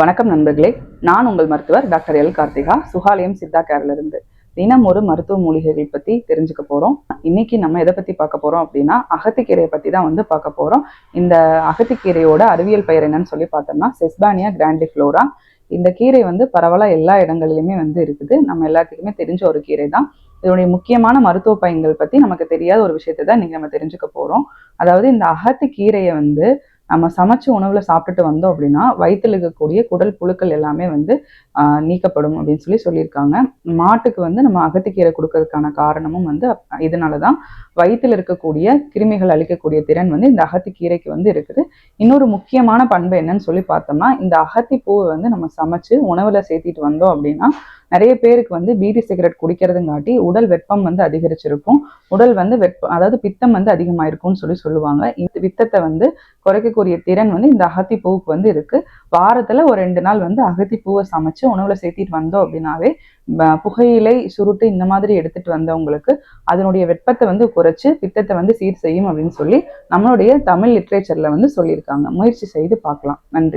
வணக்கம் நண்பர்களே. நான் உங்கள் மருத்துவர் டாக்டர் எல். கார்த்திகா சுகாலயம் சித்தா கேரளிருந்து இருந்து தினம் ஒரு மருத்துவ மூலிகைகள் பத்தி தெரிஞ்சுக்க போறோம். இன்னைக்கு நம்ம எதை பத்தி பார்க்க போறோம் அப்படின்னா அகத்திக்கீரையை பத்தி தான் வந்து பார்க்க போறோம். இந்த அகத்திக்கீரையோட அறிவியல் பெயர் என்னன்னு சொல்லி பார்த்தோம்னா செஸ்பானியா கிராண்டிஃப்ளோரா. இந்த கீரை வந்து பரவலாக எல்லா இடங்களிலுமே வந்து இருக்குது. நம்ம எல்லாத்துக்குமே தெரிஞ்ச ஒரு கீரை தான். இதனுடைய முக்கியமான மருத்துவ பயன்கள் பத்தி நமக்கு தெரியாத ஒரு விஷயத்தை தான் நீங்க நம்ம தெரிஞ்சுக்க போறோம். அதாவது இந்த அகத்து கீரையை வந்து நம்ம சமைச்ச உணவுல சாப்பிட்டுட்டு வந்தோம் அப்படின்னா வயிற்றுல இருக்கக்கூடிய குடல் புழுக்கள் எல்லாமே வந்து நீக்கப்படும் அப்படின்னு சொல்லி சொல்லியிருக்காங்க. மாட்டுக்கு வந்து நம்ம அகத்துக்கீரை கொடுக்கறதுக்கான காரணமும் வந்து இதனால தான் வயிற்றுல இருக்கக்கூடிய கிருமிகள் அழிக்கக்கூடிய திறன் வந்து இந்த அகத்திக்கீரைக்கு வந்து இருக்குது. இன்னொரு முக்கியமான பண்பு என்னன்னு சொல்லி பார்த்தோம்னா இந்த அகத்தி பூவை வந்து நம்ம சமைச்சு உணவுல சேர்த்திட்டு வந்தோம் அப்படின்னா நிறைய பேருக்கு வந்து பீடி சிகரெட் குடிக்கிறதுங்காட்டி உடல் வெப்பம் வந்து அதிகரிச்சிருக்கும். உடல் வந்து வெப்பம் அதாவது பித்தம் வந்து அதிகமாயிருக்கும்னு சொல்லி சொல்லுவாங்க. இந்த பித்தத்தை வந்து குறைக்கக்கூடிய திறன் வந்து இந்த அகத்தி பூவுக்கு வந்து இருக்கு. வாரத்துல ஒரு ரெண்டு நாள் வந்து அகத்தி பூவை சமைச்சு உணவுல சேர்த்திட்டு வந்தோம் அப்படின்னாவே புகையிலை சுருட்டு இந்த மாதிரி எடுத்துட்டு வந்தவங்களுக்கு அதனுடைய வெப்பத்தை வந்து குறைச்சு பித்தத்தை வந்து சீர் செய்யும் அப்படின்னு சொல்லி நம்மளுடைய தமிழ் லிட்ரேச்சர்ல வந்து சொல்லியிருக்காங்க. முயற்சி செய்து பார்க்கலாம். நன்றி.